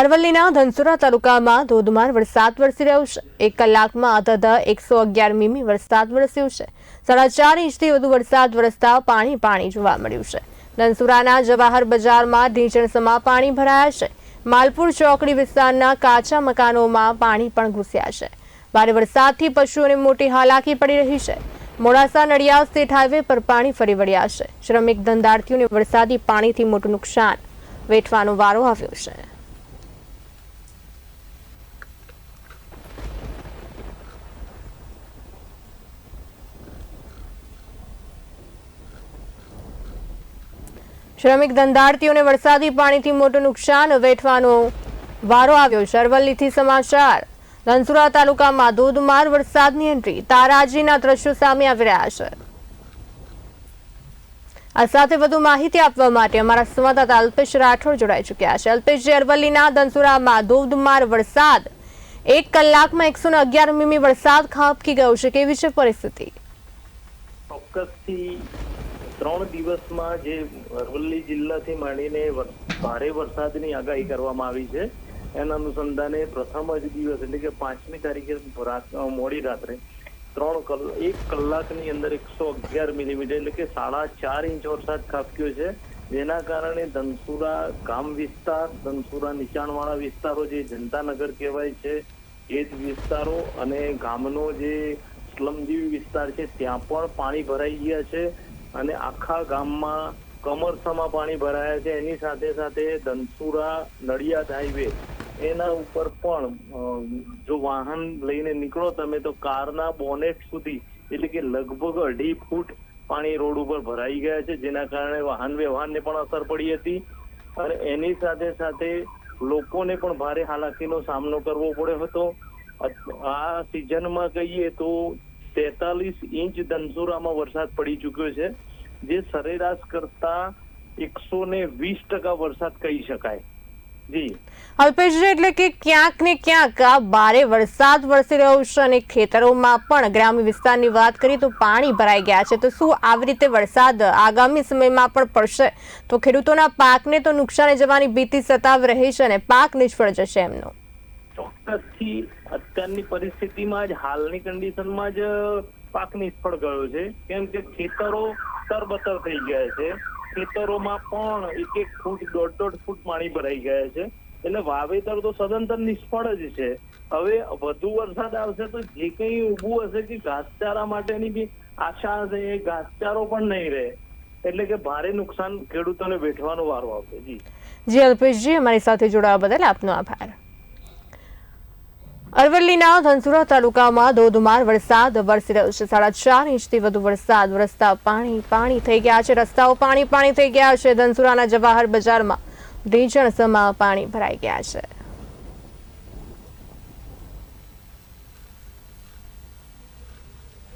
અરવલ્લીના ધનસુરા તાલુકામાં ધોધમાર વરસાદ વરસી રહ્યો છે. એક કલાકમાં અધધ એકસો અગિયાર મીમી વરસાદ વરસ્યો છે. સાડા ચાર ઇંચથી વધુ વરસાદ વરસતા પાણી પાણી જોવા મળ્યું છે. ધનસુરાના જવાહર બજારમાં ઢીંચણસમાં પાણી ભરાયા છે. માલપુર ચોકડી વિસ્તારના કાચા મકાનોમાં પાણી પણ ઘૂસ્યા છે. ભારે વરસાદથી પશુઓને મોટી હાલાકી પડી રહી છે. મોડાસા નડિયાદ સ્ટેટ હાઈવે પર પાણી ફરી વળ્યા છે. શ્રમિક ધંધાર્થીઓને વરસાદી પાણીથી મોટું નુકસાન. વેઠવાનો વારો આવ્યો છે. શ્રમિક ધંધાર્થીઓને વરસાદી પાણીથી મોટું નુકસાન વેઠવાનો વારો આવ્યો. છે અરવલ્લીથી સમાચાર. ધનસુરા તાલુકામાં ધોધમાર વરસાદની એન્ટ્રી. તારાજીના દ્રશ્યો સામે આવી રહ્યા છે. આ સાથે વધુ માહિતી આપવા માટે અમારા સંવાદદાતા અલ્પેશ રાઠોડ જોડાઈ ચુક્યા છે. અલ્પેશજી અરવલ્લીના ધનસુરામાં ધોધમાર વરસાદ. એક કલાકમાં એકસો ને અગિયાર મીમી વરસાદ ખાબકી ગયો છે. કેવી છે પરિસ્થિતિ? ત્રણ દિવસમાં જે અરવલ્લી જિલ્લાથી માંડીને ભારે વરસાદની આગાહી કરવામાં આવી છે. એના અનુસંધાને પ્રથમ જ દિવસ એટલે કે પાંચમી તારીખે રાત મોડી રાત્રે ત્રણ કલ, એક કલાકની અંદર એકસો અગિયાર મિલીમીટર એટલે કે સાડા ચાર ઇંચ વરસાદ ખાબક્યો છે. જેના કારણે ધનસુરા ગામ વિસ્તાર, ધનસુરા નીચાણવાળા વિસ્તારો જે જનતાનગર કહેવાય છે, એ જ વિસ્તારો અને ગામનો જે સ્લમજીવી વિસ્તાર છે, ત્યાં પણ પાણી ભરાઈ ગયા છે. અને આખા ગામમાં કમરસામાં પાણી ભરાયા છે. એની સાથે સાથે ધનસુરા, નડિયાદ હાઈવે એના ઉપર પણ જો વાહન લઈને નીકળો તમે તો કારના બોનેટ સુધી, એટલે કે લગભગ અઢી ફૂટ પાણી રોડ ઉપર ભરાઈ ગયા છે, જેના કારણે વાહન વ્યવહારને પણ અસર પડી હતી. અને એની સાથે સાથે લોકોને પણ ભારે હાલાકીનો સામનો કરવો પડ્યો હતો. આ સિઝનમાં કહીએ તો તેતાલીસ ઇંચ ધનસુરામાં વરસાદ પડી ચુક્યો છે, જે સરેરાશ કરતા એકસો ને વીસ ટકા વરસાદ કહી શકાય. જી. અલ્પેશજી, એટલે કે ક્યાંક ને ક્યાંક આ ભારે વરસાદ વરસી રહ્યો છે અને ખેતરોમાં પણ ગ્રામ્ય વિસ્તારની વાત કરીએ તો પાણી ભરાઈ ગયા છે. તો શું આવી રીતે વરસાદ આગામી સમયમાં પણ પડશે? તો ખેડૂતોના પાકને તો નુકસાને જવાની ભીતિ સતાવ રહી છે અને પાક નિષ્ફળ જશે એમનો. ચોક્કસથી અત્યારની પરિસ્થિતિમાં જ, હાલની કન્ડિશનમાં જ પાક નિષ્ફળ ગયો છે. કેમ કે ખેતરો તરબતર થઈ ગયા છે. ખેતરોમાં પણ એક એક ફૂટ, દોઢ દોઢ ફૂટ પાણી ભરાઈ ગયા છે. એટલે વાવેતર તો સદંતર નિષ્ફળ જ છે. હવે વધુ વરસાદ આવશે તો જે કંઈ ઊભું હશે કે ઘાસચારા માટેની બી આશા હશે, એ ઘાસચારો પણ નહીં રહે. એટલે કે ભારે નુકસાન ખેડૂતોને વેઠવાનો વારો આવશે. જી. જી, અલ્પેશજી, અમારી સાથે જોડાવા બદલ આપનો આભાર. અરવલ્લીના ધનસુરા તાલુકામાં ધોધમાર વરસાદ. વરસી રહ્યો છે. સાડા ચાર ઇંચથી વધુ વરસાદ. વરસતા પાણી પાણી થઈ ગયા છે. રસ્તાઓ પાણી પાણી થઈ ગયા છે. ધનસુરાના જવાહર બજારમાં ઢીંચણસમાં પાણી ભરાઈ ગયા છે.